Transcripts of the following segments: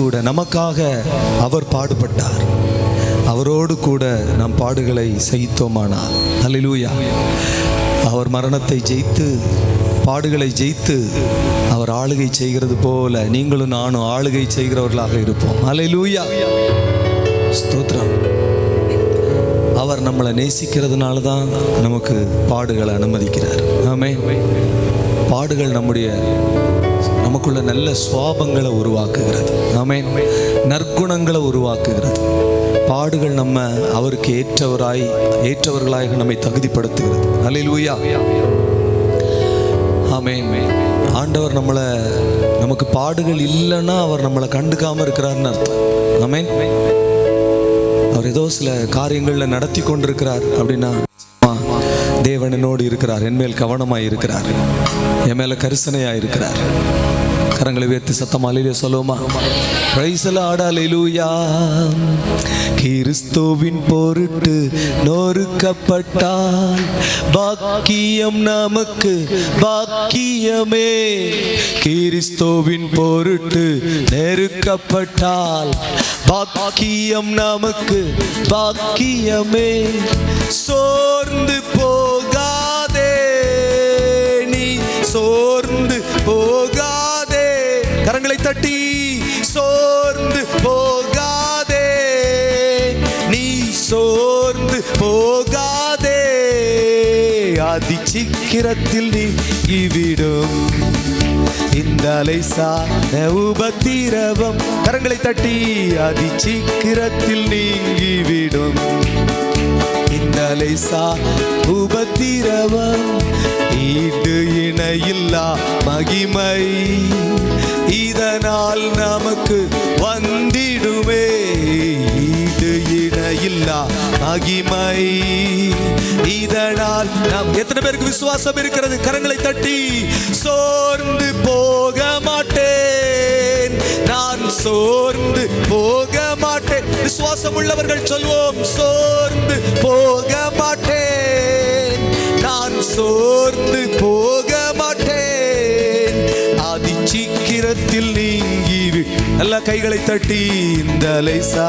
கூட நமக்காக அவர் பாடுபட்டார். அவரோடு கூட நாம் பாடுகளை சகித்தோமானால். அலிலூயா அவர் மரணத்தை ஜெயித்து பாடுகளை ஜெயித்து அவர் ஆளுகை செய்கிறது போல நீங்களும் நானும் ஆளுகை செய்கிறவர்களாக இருப்போம். அல்லேலூயா ஸ்தோத்ரம் அவர் நம்மளை நேசிக்கிறதுனால தான் நமக்கு பாடுகளை அனுமதிக்கிறார். ஆமே பாடுகள் நம்முடைய நமக்குள்ள நல்ல சுவாபங்களை உருவாக்குகிறது. ஆமே நற்குணங்களை உருவாக்குகிறது. பாடுகள் நம்ம அவருக்கு ஏற்றவராய் ஏற்றவர்களாக நம்மை தகுதிப்படுத்துகிறது. அல்லேலூயா ஆமே ஆண்டவர் நம்மளை நமக்கு பாடுகள் இல்லைன்னா அவர் நம்மளை கண்டுக்காம இருக்கிறாருன்னு அர்த்தம். ஆமென் அவர் ஏதோ சில காரியங்களில் நடத்தி கொண்டிருக்கிறார் அப்படின்னா தேவன் என்னோடு இருக்கிறார். என் மேல் இருக்கிறார். என் மேல கரிசனையாக இருக்கிறார். கரங்களை உயர்த்தி சத்தம் அலையிலே சொல்லுவோமா? பிரைசல ஆடாலேலூயா கிறிஸ்துவின் பொருட்டு நொறுக்கப்பட்டால் பாக்கியம் நமக்கு பாக்கியமே. கிறிஸ்துவின் பொருட்டு நெருக்கப்பட்டால் பாக்கியம் நமக்கு பாக்கியமே. சோர்ந்து போகாதே நீ சோர்ந்து போகாதே. கரங்களை தட்டி சீக்கிரத்தில் நீங்கிவிடும் இந்த லேசான உபத்திரவம் கரங்களை தட்டி அதி சீக்கிரத்தில் நீங்கிவிடும் இந்த லேசா உபத்திரவம் ஈடு இணையில்லா மகிமை. இதனால் நமக்கு வந்திடுமே. ஈடு இணையில்லா மகிமை. இதனால் நாம் எத்தனை பேருக்கு விசுவாசம் இருக்கிறது? கரங்களை தட்டி சோர்ந்து போக மாட்டேன். நான் சோர்ந்து போக மாட்டேன். விசுவாசம் உள்ளவர்கள் சொல்வோம் சோர்ந்து போக மாட்டேன். நான் சோர்ந்து போக மாட்டேன். அதி சீக்கிரத்தில் நல்ல கைகளை தட்டி இந்த லேசா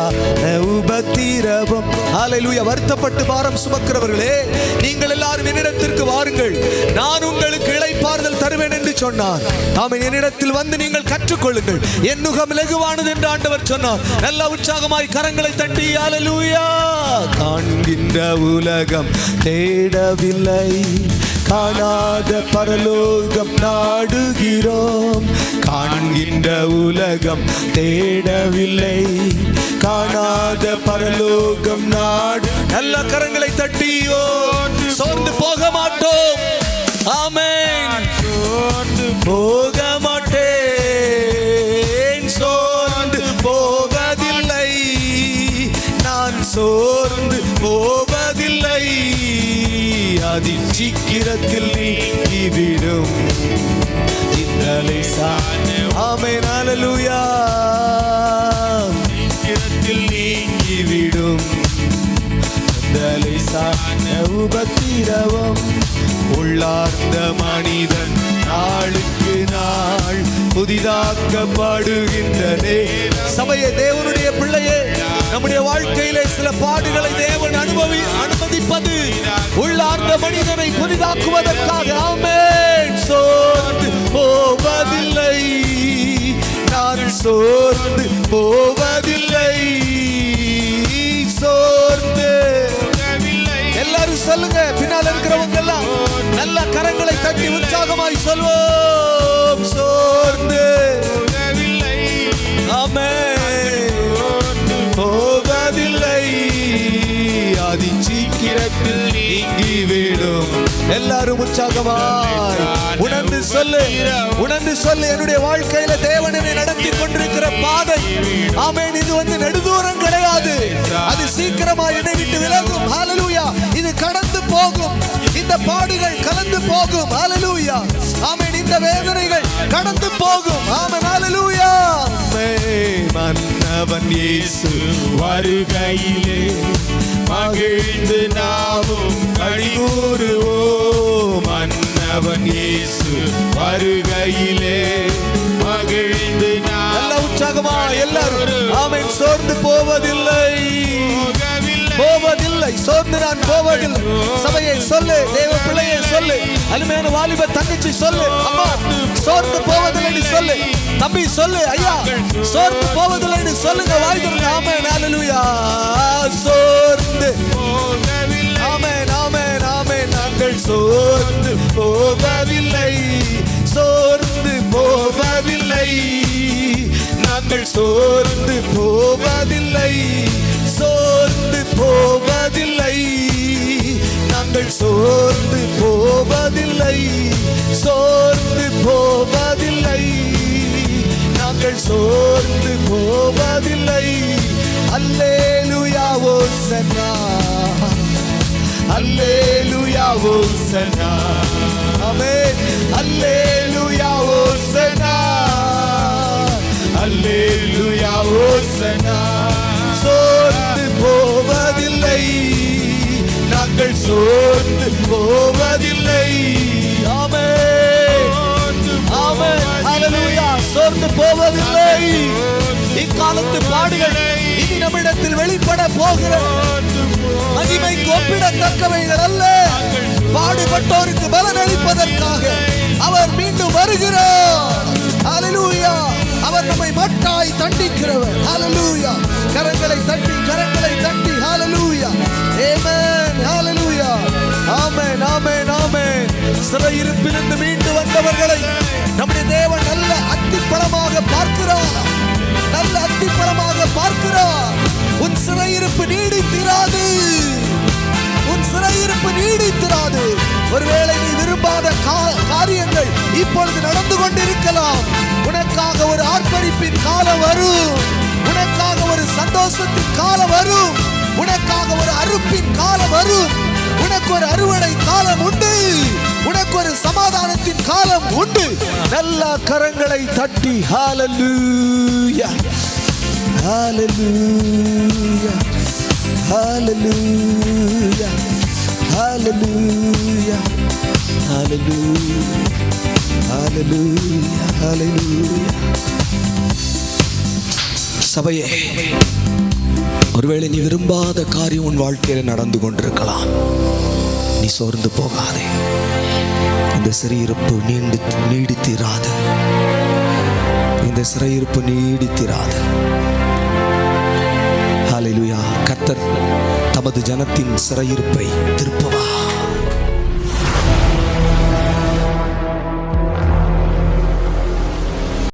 உபத்திரவம் ஹalleluya. வருத்தப்பட்டு பாரம் சுமக்கிறவர்களே நீங்கள் எல்லாரும் என்னிடத்திற்கு வாருங்கள். நான் உங்களுக்கு இளைப்பாறுதல் தருவேன் என்று சொன்னார். ஆமை என்னிடத்தில் வந்து நீங்கள் கற்றுக்கொள்ளுங்கள். என் நுகம் லகுவானது என்று ஆண்டவர் சொன்னார். நல்ல உற்சாகமாய் கரங்களை தட்டி அலலூயா காண்கின்ற உலகம் தேடவில்லை. காணாத பரலோகம் நாடுகிறோம். காண்கின்ற உலகம் தேடவில்லை. காணாத பரலோகம் நாடு. நல்ல கரங்களை தட்டியோ சோர்ந்து போக மாட்டோம். ஆமென். சோர்ந்து போக மாட்டேன். சோர்ந்து போவதில்லை. நான் சோர்ந்து போவதில்லை. அதி சீக்கிரத்தில் நீங்கிவிடும் லேசான ஆமென் ஹalleluya சீக்கிரத்தில் நீங்கிவிடும். இந்த லேசான உபத்திரவம். உள்ளார்ந்த மனிதன் நாளுக்கு நாள் புதிதாக்கப்படுகின்றனே சபையே தேவனுடைய பிள்ளையே நம்முடைய வாழ்க்கையிலே சில பாடுகளை தேவன் அனுபவி அனுமதிப்பது. உள்ளார்ந்த மனிதனை புதிதாக்குவதற்காக. ஆமென் சோர்ந்து கரங்களை தட்டி உற்சாகமாய் சொல்வோம். சோர்ந்து. ஆமென். போவதில்லை. அதி சீக்கிரத்தில் நீங்கிவிடும் எல்லாரும் உற்சாகமாய். சொல்லு. உணர்ந்து சொல்லு என்னுடைய வாழ்க்கையில தேவன் என்னை நடத்தி கொண்டிருக்கிற பாதை. ஆமேன். இது வந்து நெடுதூரம் கிடையாது. அது சீக்கிரமா என்னை விட்டு விலகும். ஹalleluya இது கடந்து போகும். இந்த பாடுகள் கலந்து போகும். ஹalleluya ஆமேன். இந்த வேதனைகள் கடந்து போகும். ஆமென். ஹalleluya மன்னவன் இயேசு வருகையிலே மகிழ்ந்து நாமும் கழிகூறுவோம் மன்னவன் இயேசு வருகையிலே மகிழ்ந்து நல்ல உற்சாகமா எல்லாரும். போவதில்லை. போவதில்லை. சோர்ந்து நான் போவதில்லை. சபையை சொல்லு தேவ பிள்ளையை சொல்லு. அருமையான வாலிப தங்கச்சி சொல்லு. அம்மா சோர்ந்து போவதில்லை சொல்லு. தம்பி சொல்லு ஐயா சோர்ந்து போவதில்லை சொல்லுங்க வாய்ப்பு ஆமே நாலுயா சோர்ந்து. ஆமென் ஆமென் ஆமென். நாங்கள் சோர்ந்து போகவில்லை. சோர்ந்து போவதில்லை நாங்கள் சோர்ந்து போவதில்லை. சோர்ந்து போவதில்லை. நாங்கள் சோர்ந்து போவதில்லை. சோர்ந்து போ அல்லேலூயா ஓசன்னா ஆமென் அல்லேலூயா ஓசன்னா அல்லேலூயா ஓசன்னா சோர்ந்து போவதில்லை. நாங்கள் சோர்ந்து போவதில்லை. ஆமென். ஆமென். ஹalleluya சோர்ந்து போவதில்லை. இக்காலத்து பாடுகள் இனி நம்மிடத்தில் வெளிப்பட போகிற மகிமை ஒப்பிடத்தக்கவைகள் அல்ல பாடுபட்டோருக்கு பலன் அளிப்பதற்காக அவர் மீண்டும் வருகிறார். ஹalleluya அவர் நம்மை மட்டாய் தண்டிக்கிறவர். ஹalleluya கரங்களை தட்டி கரங்களை தட்டி. ஹalleluya ஆமென் ஹalleluya ஆமென் ஆமென் ஆமென் சிறையிருப்பிலிருந்து மீண்டு வந்தவர்களை நம்முடைய தேவன் நல்ல இப்பொழுது நடந்து கொண்டிருக்கலாம். உனக்காக ஒரு ஆர்ப்பரிப்பின் காலம் வரும். உனக்காக ஒரு சந்தோஷத்தின் காலம் வரும். உனக்காக ஒரு அறுப்பின் காலம் வரும். உனக்கு ஒரு அறுவடை காலம் உண்டு. உனக்கு ஒரு சமாதானத்தின் காலம் உண்டு. நல்ல கரங்களை தட்டி ஹalleluya. ஹalleluya. ஹalleluya. ஹalleluya. Hallelujah, hallelujah, hallelujah. சபையே ஒருவேளை நீ விரும்பாத காரியம் உன் வாழ்க்கையில் நடந்து கொண்டிருக்கலாம். நீ சோர்ந்து போகாதே. இந்த சிறையிருப்பு நீண்டு நீடித்திராது இந்த சிறையிருப்பு நீடித்திராது ஹalleluya கர்த்தர் தமது ஜனத்தின் சிறையிருப்பை திருப்ப